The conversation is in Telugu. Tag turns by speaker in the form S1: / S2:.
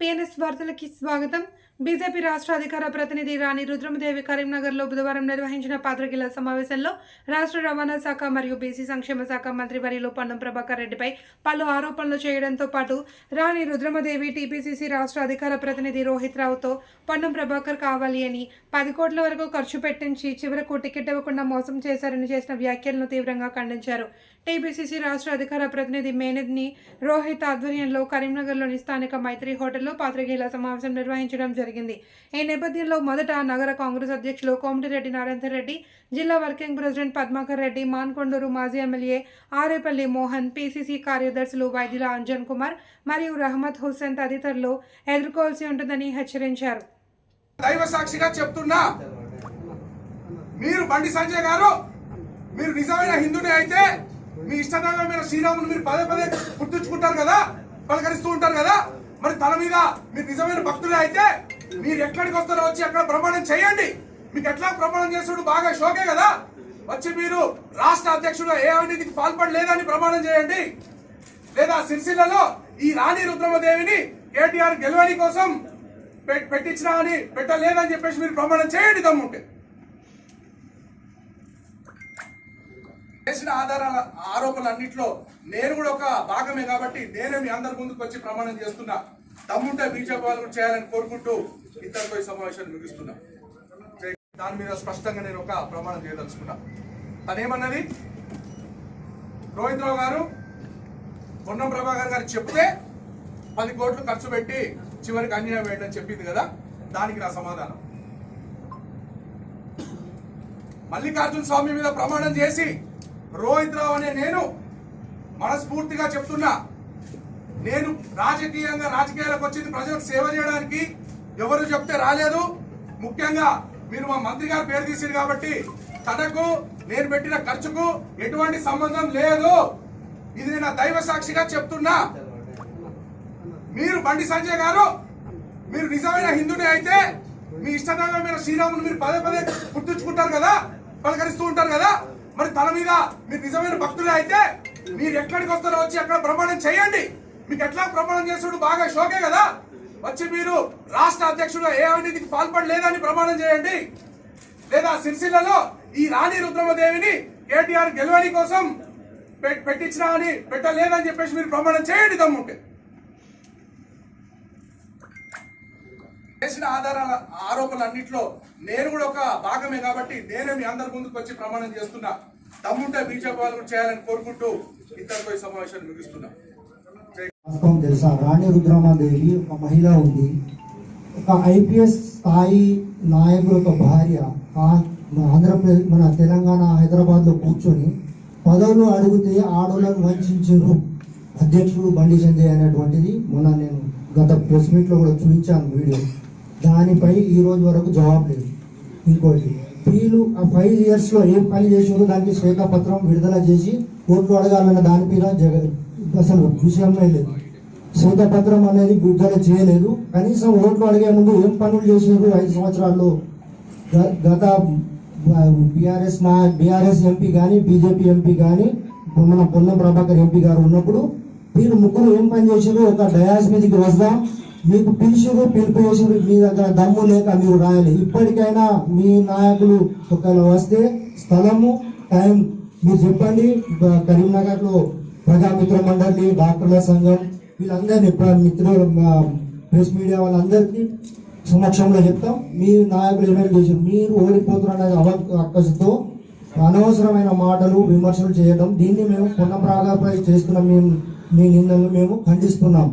S1: పిఎన్ఎస్ వార్తలకి స్వాగతం. బీజేపీ రాష్ట్ర అధికార ప్రతినిధి రాణి రుద్రమదేవి కరీంనగర్లో బుధవారం నిర్వహించిన పాత్రికేయుల సమావేశంలో రాష్ట్ర రవాణా శాఖ మరియు బీసీ సంక్షేమ శాఖ మంత్రి వరిలో పొన్నం ప్రభాకర్ రెడ్డిపై పలు ఆరోపణలు చేయడంతో పాటు రాణి రుద్రమదేవి టీపీసీసీ రాష్ట్ర అధికార ప్రతినిధి రోహిత్ రావుతో పొన్నం ప్రభాకర్ కావాలి అని పది కోట్ల వరకు ఖర్చు పెట్టించి చివరకు టికెట్ ఇవ్వకుండా మోసం చేశారని చేసిన వ్యాఖ్యలను తీవ్రంగా ఖండించారు. టీపీసీసీ రాష్ట్ర అధికార ప్రతినిధి మేనద్ని రోహిత్ ఆధ్వర్యంలో కరీంనగర్లోని స్థానిక మైత్రి హోటల్లో పాత్రికేయుల సమావేశం నిర్వహించడం జరిగింది. ఈ నేపథ్యంలో మొదట నగర కాంగ్రెస్ అధ్యక్షులు కోమటిరెడ్డి నారాయణ రెడ్డి జిల్లా వర్కింగ్ ప్రెసిడెంట్ పద్మాకర్ రెడ్డి మాన్కొండూరు మాజీ ఎమ్మెల్యే ఆరేపల్లి మోహన్ పీసీసీ కార్యదర్శులు వైద్యుల అంజన్ కుమార్ మరియు రహమత్ హుస్సేన్ తదితరులు ఎదుర్కోవాల్సి ఉంటుందని హెచ్చరించారు.
S2: దైవ సాక్షిగా చెప్తున్నా మీరు బండి సంజయ్ గారు మీరు నిజమైన హిందునే అయితే మీ ఇష్టదైవమైన శ్రీరాముని మీరు పదే పదే గుర్తుంచుకుంటారు కదా పలకరిస్తూ ఉంటారు కదా మరి తన మీద మీరు నిజమైన భక్తులే అయితే మీరు ఎక్కడికి వస్తారో వచ్చి అక్కడ ప్రమాణం చేయండి. మీకు ఎట్లా ప్రమాణం చేస్తుడు బాగా షోకే కదా. వచ్చి మీరు రాష్ట్ర అధ్యక్షుడు ఏ అవినీతికి పాల్పడలేదని ప్రమాణం చేయండి. లేదా సిరిసిల్లలో ఈ రాణి రుద్రమదేవిని కేటీఆర్ గెలవని కోసం పెట్టించినా అని పెట్టలేదని చెప్పేసి మీరు ప్రమాణం చేయండి దమ్ముంటే చేసిన ఆధారాల ఆరోపణలన్నింటిలో నేను కూడా ఒక భాగమే కాబట్టి నేనే మీ అందరి ముందుకు వచ్చి ప్రమాణం చేస్తున్నా. తమ్ముంటే బీజేపీ వాళ్ళు చేయాలని కోరుకుంటూ ఇద్దరితో ఈ సమావేశాన్ని ముగిస్తున్నా. దాని మీద స్పష్టంగా నేను ఒక ప్రమాణం చేయదలుచుకున్నా. తనేమన్నది? రోహిత్ రావు గారు పొన్నం ప్రభాకర్ గారు చెప్తే పది కోట్లు ఖర్చు పెట్టి చివరికి అన్యాయం వేయడం చెప్పింది కదా దానికి నా సమాధానం. మల్లికార్జున స్వామి మీద ప్రమాణం చేసి రోహిత్ రావు అనే నేను మనస్ఫూర్తిగా చెప్తున్నా. నేను రాజకీయంగా రాజకీయాలకు వచ్చింది ప్రజలకు సేవ చేయడానికి ఎవరు చెప్తే రాలేదు. ముఖ్యంగా మీరు మా మంత్రి గారు పేరు తీసారు కాబట్టి తనకు నేను పెట్టిన ఖర్చుకు ఎటువంటి సంబంధం లేదు. ఇది నేను దైవ సాక్షిగా చెప్తున్నా. మీరు బండి సంజయ్ గారు మీరు నిజమైన హిందునే అయితే మీ ఇష్టదైవమైన శ్రీరాములు మీరు పదే పదే గుర్తుంచుకుంటారు కదా పలకరిస్తూ ఉంటారు కదా. మీద మీరు నిజమైన భక్తులే అయితే మీరు ఎక్కడికి వస్తారో వచ్చి అక్కడ ప్రమాణం చేయండి. మీకు ఎట్లా ప్రమాణం చేసుడు బాగా షోకే కదా. వచ్చి మీరు రాష్ట్ర అధ్యక్షుడు ఏ అవినీతికి పాల్పడలేదని ప్రమాణం చేయండి. లేదా సిరిసిల్లలో ఈ రాణి రుద్రమదేవిని కేటీఆర్ గెలవని కోసం పె- పెట్టించినా అని పెట్టలేదని చెప్పేసి మీరు ప్రమాణం చేయండి దమ్ముంటే. చేసిన ఆధారాల ఆరోపణలన్నింటిలో నేను కూడా ఒక భాగమే కాబట్టి నేనే మీ అందరి ముందుకు వచ్చి ప్రమాణం చేస్తున్నా. తమ్ముంటే బీజేపీ చేయాలని కోరుకుంటూ ఇద్దరితో ఈ సమావేశాన్ని ముగిస్తున్నా.
S3: వాస్తవం తెలుసా? రాణి రుద్రమాదేవి ఒక మహిళ ఉంది. ఒక ఐపీఎస్ స్థాయి నాయకుడు ఒక భార్య ఆంధ్రప్రదేశ్ మన తెలంగాణ హైదరాబాద్లో కూర్చొని పదవులు అడిగితే ఆడోళ్ళను వంచారు అధ్యక్షుడు బండి సంజయ్ అనేటువంటిది మొన్న నేను గత ప్రెస్ మీట్లో కూడా చూపించాను వీడియో. దానిపై ఈ రోజు వరకు జవాబు లేదు. ఇంకోటి వీళ్ళు ఆ ఫైవ్ ఇయర్స్లో ఏం పని చేసారో దానికి శ్వేతపత్రం విడుదల చేసి ఓట్లు అడగాలన్న దాని మీద జగ అసలు విషయమే లేదు. శ్వేతపత్రం అనేది విడుదల చేయలేదు. కనీసం ఓట్లు అడిగే ముందు ఏం పనులు చేసారు ఐదు సంవత్సరాల్లో? గ- గత బీఆర్ఎస్ నా బీఆర్ఎస్ ఎంపీ కానీ బీజేపీ ఎంపీ కానీ మన పొన్నం ప్రభాకర్ ఎంపీ గారు ఉన్నప్పుడు వీళ్ళు ముగ్గురు ఏం పని చేశారు ఒక డయాస్ మీదకి వస్తాం. మీకు పిలిచారు పిలుపు చేసారు మీ దగ్గర దమ్ము లేక మీరు రాయాలి. ఇప్పటికైనా మీ నాయకులు ఒకవేళ వస్తే స్థలము టైం మీరు చెప్పండి. కరీంనగర్లో ప్రజామిత్ర మండలి డాక్టర్ల సంఘం వీళ్ళందరినీ మిత్రులు ప్రెస్ మీడియా వాళ్ళందరికీ సమక్షంలో చెప్తాం. మీ నాయకులు ఏమైనా చేశారు? మీరు ఓడిపోతున్నారు అవ అక్కసుతో అనవసరమైన మాటలు విమర్శలు చేయడం. దీన్ని మేము పునఃప్రాగపై చేస్తున్న. మేము మీ నిందలు మేము ఖండిస్తున్నాం.